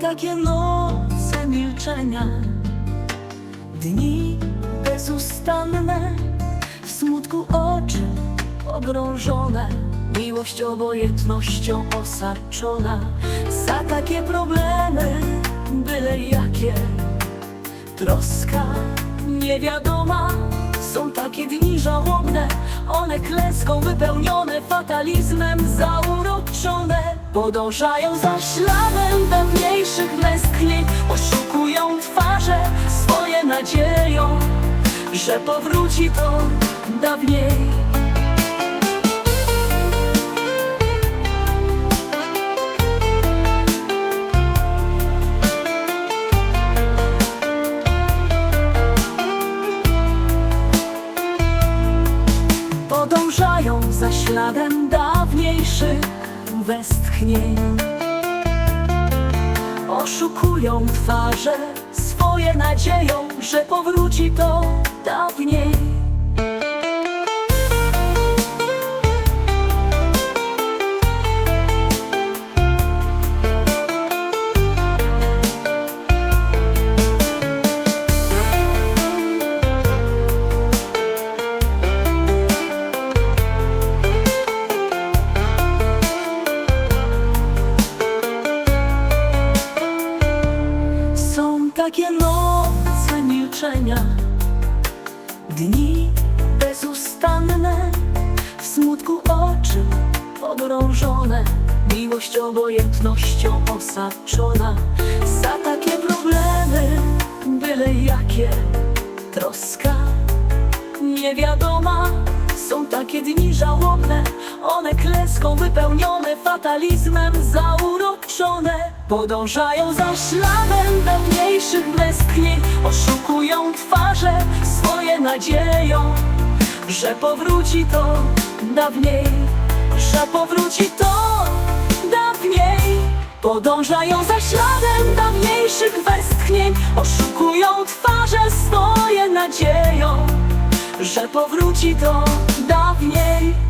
takie noce milczenia, dni bezustanne, w smutku oczy pogrążone, miłość obojętnością osaczona. Za takie problemy, byle jakie, troska niewiadoma. Są takie dni żałobne, one klęską wypełnione, fatalizmem zauroczone. Podążają za śladem dawniejszych westchnień, oszukują twarze swoje nadzieją, że powróci to dawniej. Podążają za śladem dawniejszych westchnień Oszukują twarze swoje nadzieją, że powróci to dawniej takie noce milczenia, dni bezustanne, w smutku oczy pogrążone, miłość obojętnością osaczona. Za takie problemy, byle jakie, troska niewiadoma. Są takie dni żałobne, one klęską wypełnione, fatalizmem zauroczone. Podążają za śladem dawniejszych westchnień, oszukują twarze swoje nadzieją, że powróci to dawniej, że powróci to dawniej. Podążają za śladem dawniejszych westchnień, oszukują twarze swoje nadzieją, że powróci to dawniej.